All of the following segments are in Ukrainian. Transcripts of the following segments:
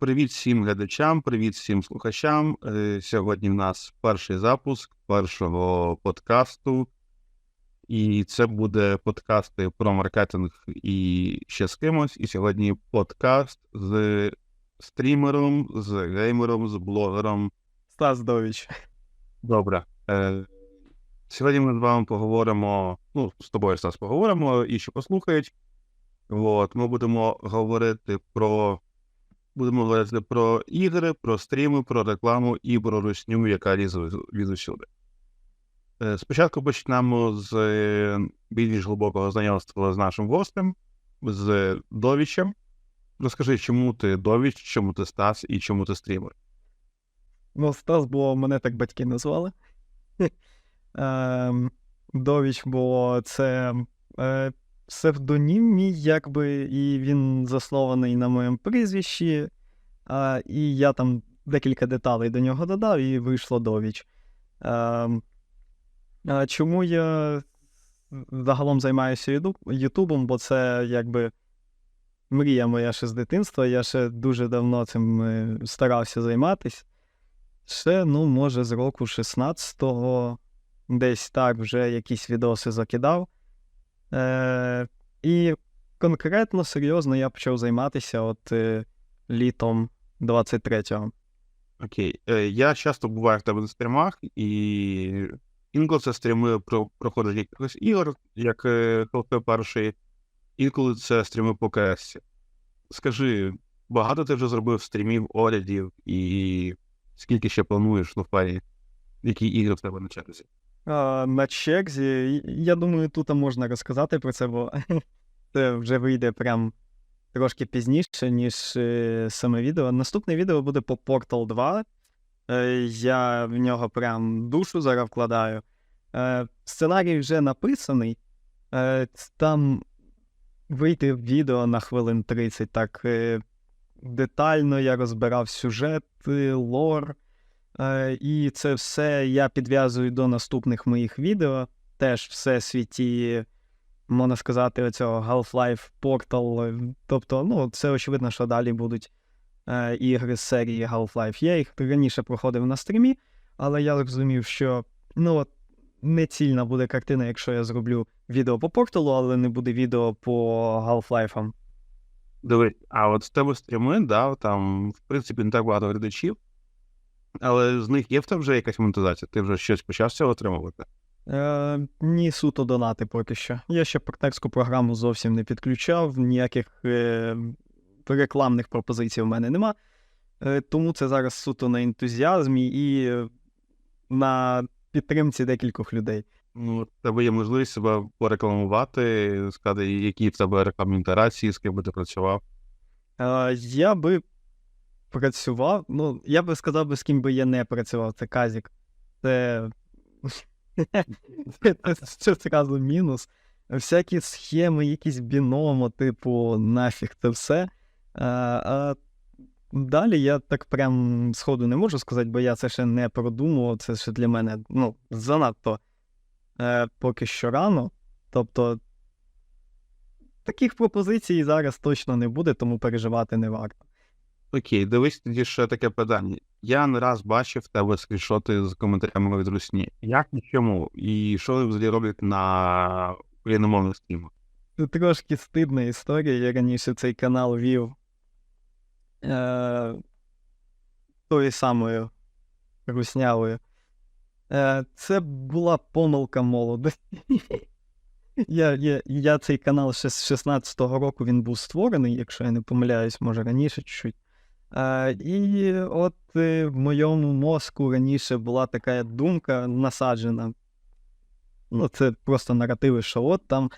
Привіт всім глядачам, привіт всім слухачам. Е, Сьогодні в нас перший запуск першого подкасту, і це буде подкасти про маркетинг і ще з кимось. І сьогодні подкаст з стрімером, з геймером, з блогером. Стас Довіч. Добре. Е, Сьогодні ми з вами поговоримо. Ну, з тобою Стас поговоримо і ще послухають. От, ми будемо говорити про. Будемо говорити про ігри, про стріми, про рекламу і про русню, яка лізе від усюди. Е, Спочатку почнемо з е, більш глибокого знайомства з нашим гостем, з Довічем. Розкажи, чому ти Довіч, чому ти Стас і чому ти стрімер? Ну, Стас, бо мене так батьки назвали. Ем, Довіч, бо це е, псевдонім мій, якби, і він заснований на моєму прізвищі. А, і я там декілька деталей до нього додав, і вийшло Довіч. Ем, а чому я загалом займаюся Ютубом, бо це якби мрія моя ще з дитинства. Я ще дуже давно цим е, старався займатися. Ще, ну, може, з року 16-го десь так вже якісь відоси закидав. Е, і конкретно серйозно я почав займатися от е, літом 23-го. Окей. Е, Я часто буваю в тебе на стрімах, і інколи це стріми про проходить якихось ігор, як е, перший, інколи це стріми по КС. Скажи, багато ти вже зробив стрімів, оглядів, і скільки ще плануєш ну, в парі? Які ігри в тебе на черзі? На черзі, я думаю, тут можна розказати про це, бо це вже вийде прям трошки пізніше, ніж е, саме відео. Наступне відео буде по Portal 2. Е, я в нього прям душу зараз вкладаю. Е, сценарій вже написаний. Там вийти відео на хвилин 30. Так детально я розбирав сюжет, лор. Е, і це все я підв'язую до наступних моїх відео. Теж все світі, можна сказати, оцього Half-Life Portal. Тобто, ну, це очевидно, що далі будуть е, ігри з серії Half-Life. Я їх раніше проходив на стрімі, але я зрозумів, що ну, от, нецільна буде картина, якщо я зроблю відео по порталу, але не буде відео по Half-Life. Дивись, а от з тебе стріми, да, там, в принципі, не так багато глядачів, але з них є в тебе вже якась монетизація? Ти вже щось почав з цього отримувати? Е, ні, суто донати поки що. Я ще партнерську програму зовсім не підключав, ніяких е, рекламних пропозицій в мене нема. Е, тому це зараз суто на ентузіазмі і на підтримці декількох людей. Ну, в тебе є можливість себе порекламувати, сказати, які в тебе рекламні інтерації, з ким би ти працював. Е, я би працював, ну, я би сказав би, з ким би я не працював, це Казік. Це. це, зразу мінус. Всякі схеми, якісь біномо, типу, нафіг це все. А, а далі я так прям сходу не можу сказати, бо я це ще не продумував. Це ще для мене ну, занадто е, поки що рано. Тобто таких пропозицій зараз точно не буде, тому переживати не варто. Окей, дивись тоді ще таке питання. Я не раз бачив тебе скріншоти з коментарями від Русні. Як і чому? І що вони взагалі роблять на україномовних стрімах? Трошки стидна історія. Я раніше цей канал вів е, тою самою руснявою. Е, це була помилка молодості. Я, я, я цей канал ще з 16-го року він був створений, якщо я не помиляюсь, може раніше чуть-чуть. І от е, в моєму мозку раніше була така думка насаджена. Ну, це просто наративи, що от там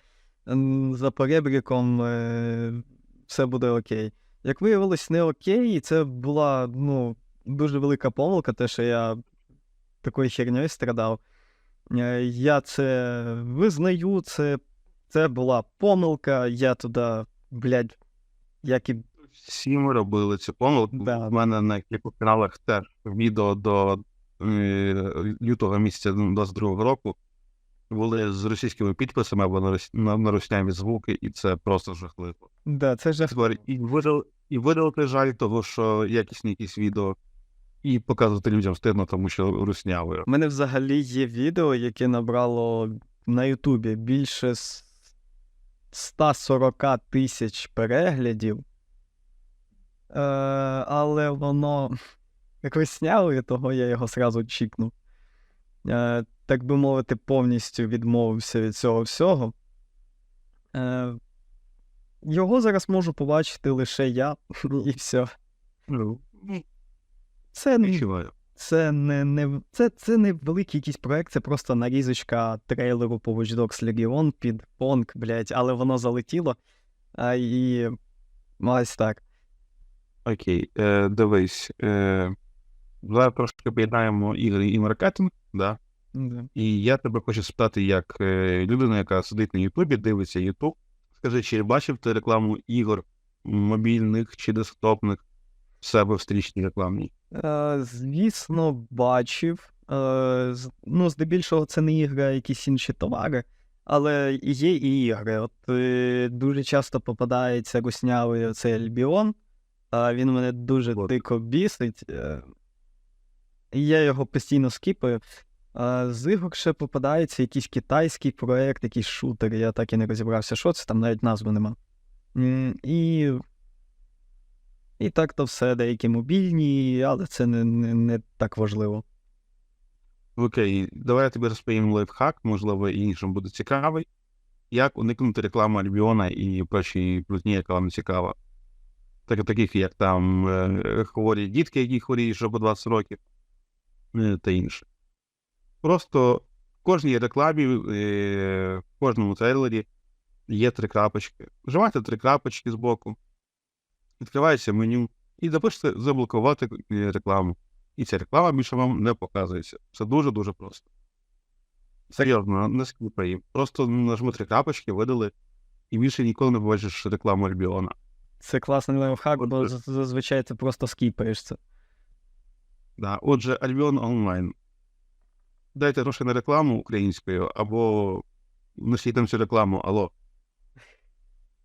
за перебріком е, все буде окей. Як виявилось, не окей, і це була ну, дуже велика помилка, те, що я такою херньою страдав. Е, Я це визнаю, це, це була помилка, я туди, блядь, як і Всі ми робили цю помилку. Да. У мене на кількох каналах теж відео до е, лютого місяця 22-го року. були з російськими підписами або на, рос... на, на русняві звуки, і це просто жахливо. Да, це жах. Тепер і, видал... і видалити жаль того, що якісні якісь відео, і показувати людям стидно, тому що руснявою. У мене взагалі є відео, яке набрало на Ютубі більше 140 тисяч переглядів. Е, але воно як висняли, того я його сразу чікнув. Е, так би мовити, повністю відмовився від цього всього. Е, його зараз можу побачити лише я, і все. Ну, Це не це не, не це, це не великий якийсь проект, це просто нарізочка трейлеру по Watch Dogs Legion під Понк, блядь, але воно залетіло. А, і ось так. Окей, е, дивись. Е, зараз трошки поєднаємо ігри і маркетинг, да? Да. І я тебе хочу спитати, як е, людина, яка сидить на Ютубі, дивиться Ютуб. Скажи, чи бачив ти рекламу ігор мобільних чи десктопних в себе в стрічній рекламній? Е, звісно, бачив. Е, ну, здебільшого, це не ігри, а якісь інші товари. Але є і ігри. От е, дуже часто попадається руснявий оцей Альбіон. Він мене дуже От. дико бісить. Е, я його постійно скіпаю. З ігор ще попадається якийсь китайський проект, якийсь шутер. Я так і не розібрався, що це, там навіть назви нема. І і так то все, деякі мобільні, але це не, не, не так важливо. Окей, давай я тобі розповім лайфхак, можливо, і іншим буде цікавий. Як уникнути реклами Альбіона і першій плютні, яка вам цікава. Так, таких, як там е, хворі дітки, які хворіють вже по 20 років, е, та інше. Просто в кожній рекламі, е, в кожному трейлері є три крапочки. Вживайте три крапочки з боку, відкривається меню і запишете заблокувати рекламу. І ця реклама більше вам не показується. Це дуже-дуже просто. Серйозно, не скіпай їм. Просто нажми три крапочки, видали, і більше ніколи не побачиш рекламу Альбіона. Це класний лайфхак, бо зазвичай ти просто скіпаєш це. Да. Отже, Альбіон онлайн. Дайте гроші на рекламу українською, або носіть там цю рекламу, алло.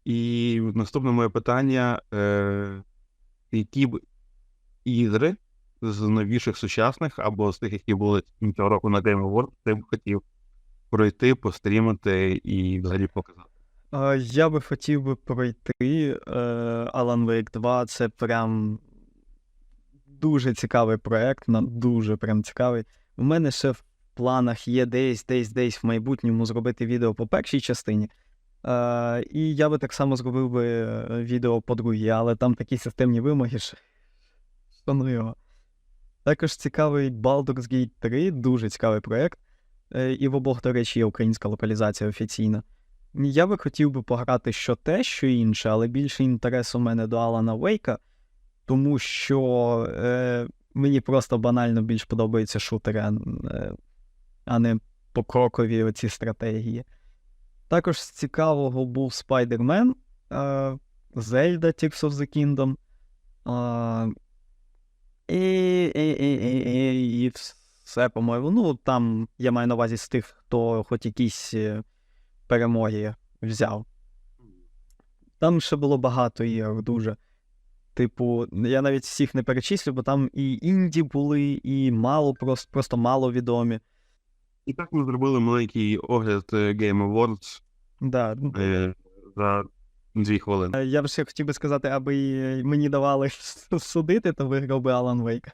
І наступне моє питання: е, які б ігри з новіших сучасних, або з тих, які були цього року на Game Awards, ти б хотів пройти, пострімити і взагалі показати? Я би хотів би пройти е, Alan Wake 2. Це прям дуже цікавий проект, дуже прям цікавий. У мене ще в планах є десь, десь, десь в майбутньому зробити відео по першій частині. Е, і я би так само зробив би е, відео по другій, але там такі системні вимоги, що ну його. Також цікавий Baldur's Gate 3, дуже цікавий проект. І в обох, до речі, є українська локалізація офіційна. Я би хотів би пограти що те, що інше, але більше інтерес у мене до Алана Вейка, тому що е, мені просто банально більш подобаються шутери, а, е, а не покрокові оці стратегії. Також з цікавого був Spider-Man, е, Zelda Tears of the Kingdom. Е, і, і, і, і, і, все, по-моєму. Ну, там я маю на увазі з тих, хто хоч якісь е, перемоги взяв. Там ще було багато ігор дуже. Типу, я навіть всіх не перечислю, бо там і інді були, і мало, просто, просто мало відомі. І так ми зробили маленький огляд е, Game Awards Да. е, за дві хвилини. Е, Я б ще хотів би сказати, аби мені давали судити, то виграв би Алан Вейк.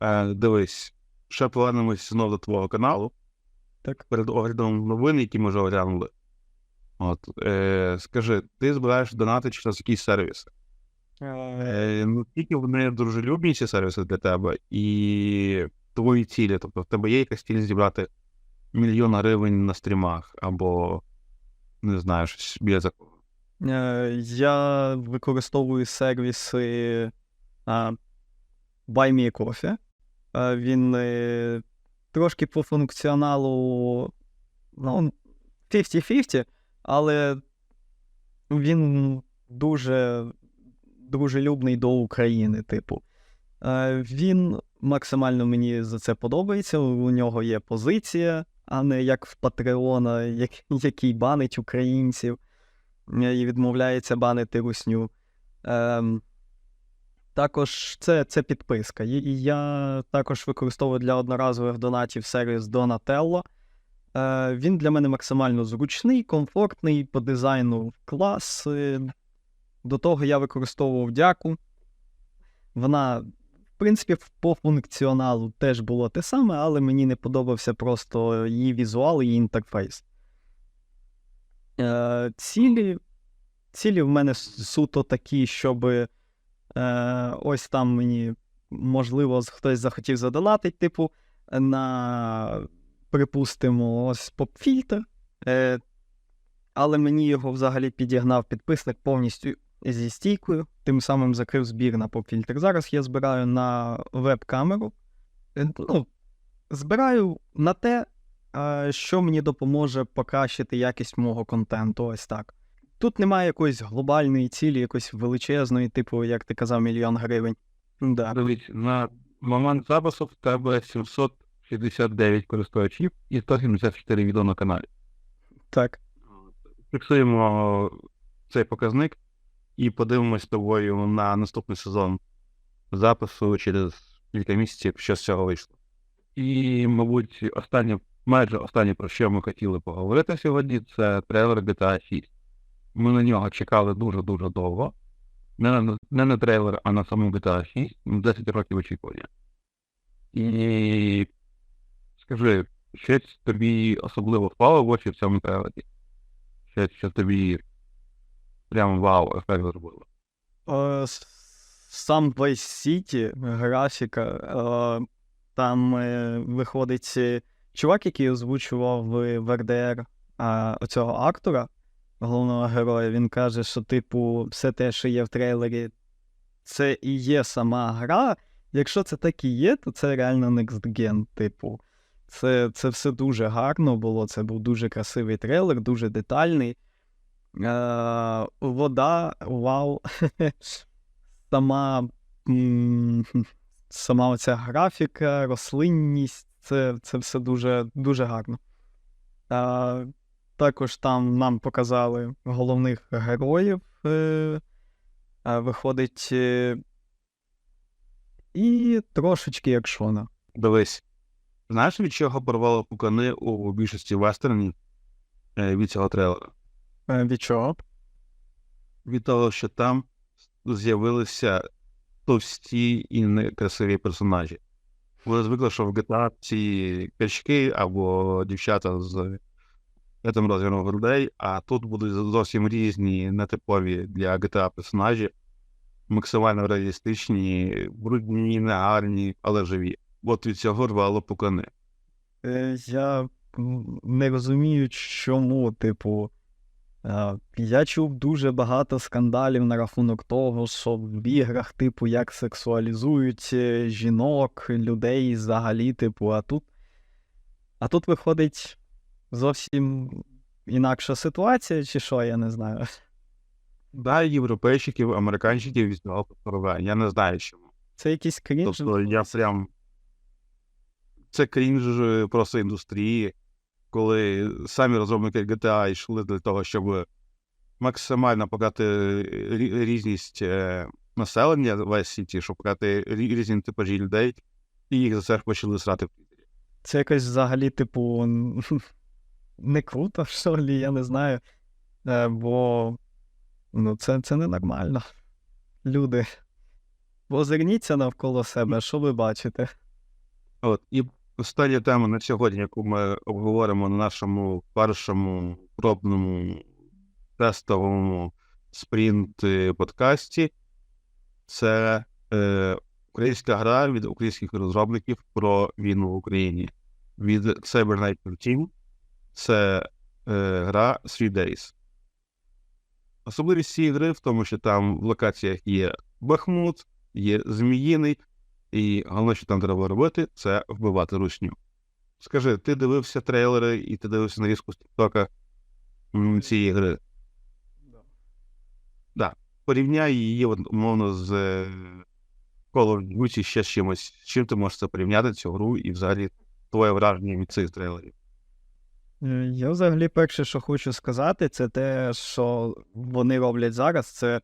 Дивись, ще повернемось знову до твого каналу. Так. Перед оглядом новин, які ми вже оглянули. От, е, скажи, ти збираєш донати через якісь сервіси? Е, ну, скільки вони дружелюбні ці сервіси для тебе, і твої цілі. Тобто, в тебе є якась ціль зібрати мільйон гривень на стрімах, або не знаю, щось біля такого. Е, Я використовую сервіси а, Buy Me Coffee. Е, Він е, трошки по функціоналу ну, 50-50, але він дуже дружелюбний до України, типу. Е, Він максимально мені за це подобається. У нього є позиція, а не як в Патреона, який банить українців е, і відмовляється банити русню. Також це, це підписка. І, і я також використовую для одноразових донатів сервіс Donatello. Е, він для мене максимально зручний, комфортний, по дизайну клас. Е, До того я використовував дяку. Вона, в принципі, по функціоналу теж було те саме, але мені не подобався просто її візуал, її інтерфейс. Е, цілі, цілі в мене суто такі, щоб е, ось там мені, можливо, хтось захотів задонатить, типу, на, припустимо, ось поп-фільтр. Е, але мені його взагалі підігнав підписник повністю зі стійкою, тим самим закрив збір на поп-фільтр. Зараз я збираю на веб-камеру. Е, Ну, збираю на те, е, що мені допоможе покращити якість мого контенту. Ось так. Тут немає якоїсь глобальної цілі, якоїсь величезної, типу, як ти казав, мільйон гривень. Да. Дивись, на момент запису в тебе 769 користувачів і 174 відео на каналі. Так. Фіксуємо цей показник і подивимось з тобою на наступний сезон запису через кілька місяців, що з цього вийшло. І, мабуть, останнє, майже останнє, про що ми хотіли поговорити сьогодні, це трейлер GTA 6. Ми на нього чекали дуже-дуже довго. Не на, не на трейлер, а на саму GTA 6. 10 років очікування. І скажи, щось тобі особливо впало в очі в цьому трейлері? Щось, що тобі прям вау, ефект зробило. Е, Сам Vice City, графіка, е, там е, виходить чувак, який озвучував в РДР оцього актора, головного героя. Він каже, що, типу, все те, що є в трейлері, це і є сама гра. Якщо це так і є, то це реально Next Gen, типу. Це, це все дуже гарно було. Це був дуже красивий трейлер, дуже детальний. Е, вода, вау. сама, сама оця графіка, рослинність, це, це все дуже, дуже гарно. А, також там нам показали головних героїв. Е, виходить. Е, і трошечки екшона. Дивись, знаєш, від чого порвало пукани у більшості вестернів е, від цього трейлера? Е, від чого? Від того, що там з'явилися товсті і некрасиві персонажі. Вони звикли, що в GTA ці качки або дівчата з цим розміром грудей, а тут будуть зовсім різні, нетипові для GTA персонажі, максимально реалістичні, брудні, негарні, але живі. От від цього рвало пукани. Е, Я не розумію, чому, типу. Я чув дуже багато скандалів на рахунок того, що в іграх, типу, як сексуалізують е, жінок, людей взагалі, типу, а тут. А тут виходить зовсім інакша ситуація, чи що, я не знаю. Да, європейщиків, американщиків цього порве. Я не знаю чому. Це якийсь крінж. Тобто я прям. Це крінж е, просто індустрії, коли самі розробники GTA йшли для того, щоб максимально показати різність е, населення в Сіті, щоб показати різні типажі людей, і їх за це почали срати в Твіттері. Це якось взагалі, типу, не круто, що лі, я не знаю. Е, бо ну, це, це ненормально. Люди. Озирніться навколо себе, що ви бачите? От, і остання тема на сьогодні, яку ми обговоримо на нашому першому пробному тестовому спринт е, подкасті, це е, українська гра від українських розробників про війну в Україні. Від Cyber Knight Team. Це е, гра Three Days. Особливість цієї гри в тому, що там в локаціях є Бахмут, є Зміїний, і головне, що там треба робити, це вбивати русню. Скажи, ти дивився трейлери і ти дивився нарізку з Тіктока цієї гри? Порівняй її умовно з е, Call of Duty ще з чимось. Чим ти можеш це порівняти цю гру і взагалі твоє враження від цих трейлерів? Е, Я взагалі перше, що хочу сказати, це те, що вони роблять зараз, це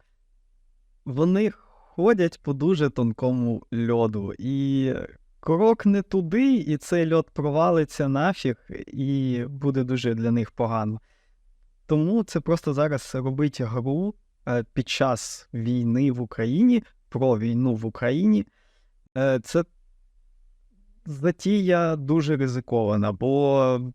вони ходять по дуже тонкому льоду. І крок не туди, і цей льод провалиться нафіг, і буде дуже для них погано. Тому це просто зараз робить гру е, під час війни в Україні, про війну в Україні. Е, Це затія дуже ризикована, бо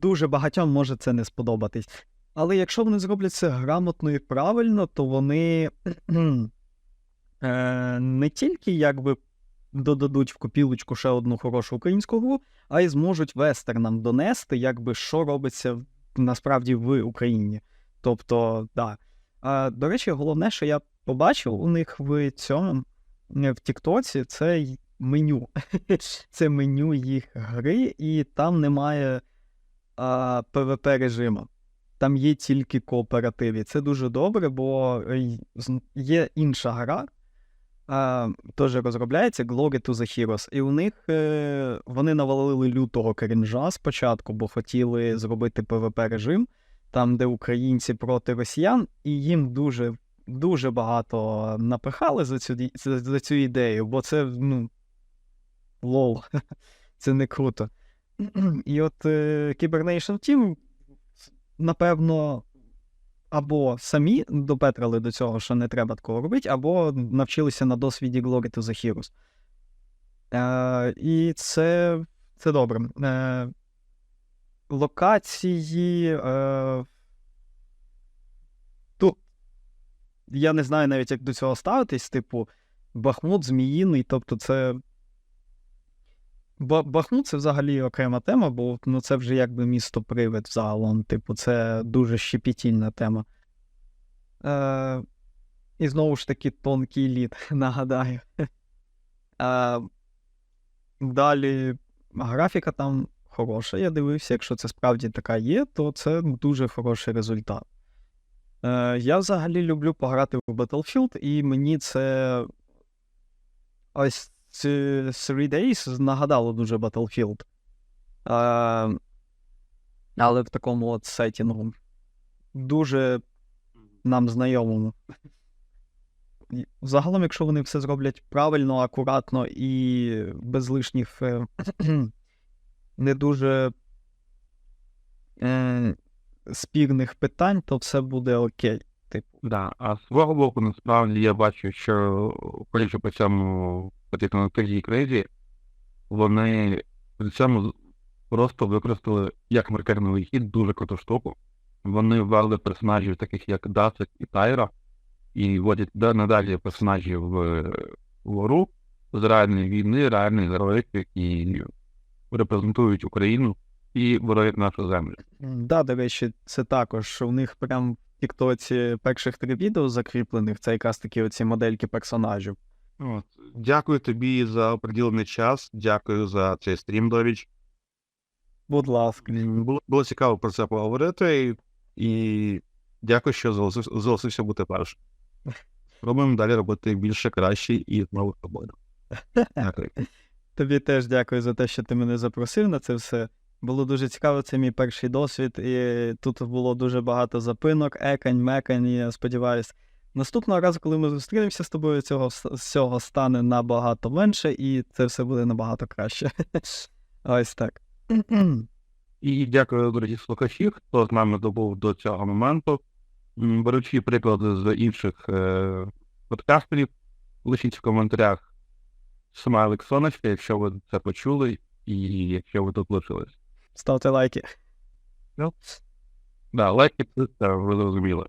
дуже багатьом може це не сподобатись. Але якщо вони зроблять це грамотно і правильно, то вони е, не тільки якби додадуть в копілочку ще одну хорошу українську гру, а й зможуть вестернам донести, якби що робиться насправді в Україні. Тобто, да. А, до речі, головне, що я побачив у них в цьому в Тіктоці, це меню. це меню їх гри, і там немає PvP режиму. Там є тільки кооператив. Це дуже добре, бо е, є інша гра, а, теж розробляється Glory to the Heroes. І у них е, вони навалили лютого крінжа спочатку, бо хотіли зробити PvP режим, там, де українці проти росіян, і їм дуже, дуже багато напихали за цю, за, за цю ідею, бо це, ну, лол, це не круто. І от е, Cybernation Team, напевно, або самі допетрили до цього, що не треба такого робити, або навчилися на досвіді Glory to the Heroes. Е, і це, це добре. Е, локації. Е, тут я не знаю навіть, як до цього ставитись, типу, Бахмут, Зміїний, тобто це. Ба- Бахмут це взагалі окрема тема, бо ну, це вже якби місто привид взагалом. Типу, це дуже щепетільна тема. Е, і знову ж таки тонкий лід, нагадаю. Е, далі графіка там хороша, я дивився, якщо це справді така є, то це дуже хороший результат. Е, я взагалі люблю пограти в Battlefield, і мені це ось Three Days нагадало дуже Battlefield. Е, але в такому от сетінгу. Дуже нам знайомому. Загалом, якщо вони все зроблять правильно, акуратно і без лишніх е, не дуже е, спірних питань, то все буде окей. Типу, Да, а з свого боку, насправді я бачу, що по цьому потрібно кризі кризі, вони при цьому просто використали як маркерний хід дуже круту штуку. Вони ввели персонажів, таких як Дасик і Тайра, і вводять да- надалі персонажів в, гру з реальної війни, реальних героїв, які репрезентують Україну і боронять нашу землю. Да, до речі, це також. У них прям в Тіктоці перших три відео закріплених, це якраз такі оці модельки персонажів. От. Дякую тобі за приділений час, дякую за цей стрім, Довіч. Будь ласка. Було, було цікаво про це поговорити, і дякую, що зголосився, зголосився бути першим. Робимо далі робити більше, краще і знову тобою. Дякую. Тобі теж дякую за те, що ти мене запросив на це все. Було дуже цікаво, це мій перший досвід, і тут було дуже багато запинок, екань, мекань, і я сподіваюся. Наступного разу, коли ми зустрінемося з тобою, цього всього стане набагато менше, і це все буде набагато краще. Ось так. І дякую, дорогі слухачі, хто з нами добув до цього моменту. Беручи приклади з інших е, подкастерів, лишіть в коментарях смайлик сонечка, якщо ви це почули, і якщо ви тут лишились. Ставте лайки. Да, лайки, це ви зрозуміли.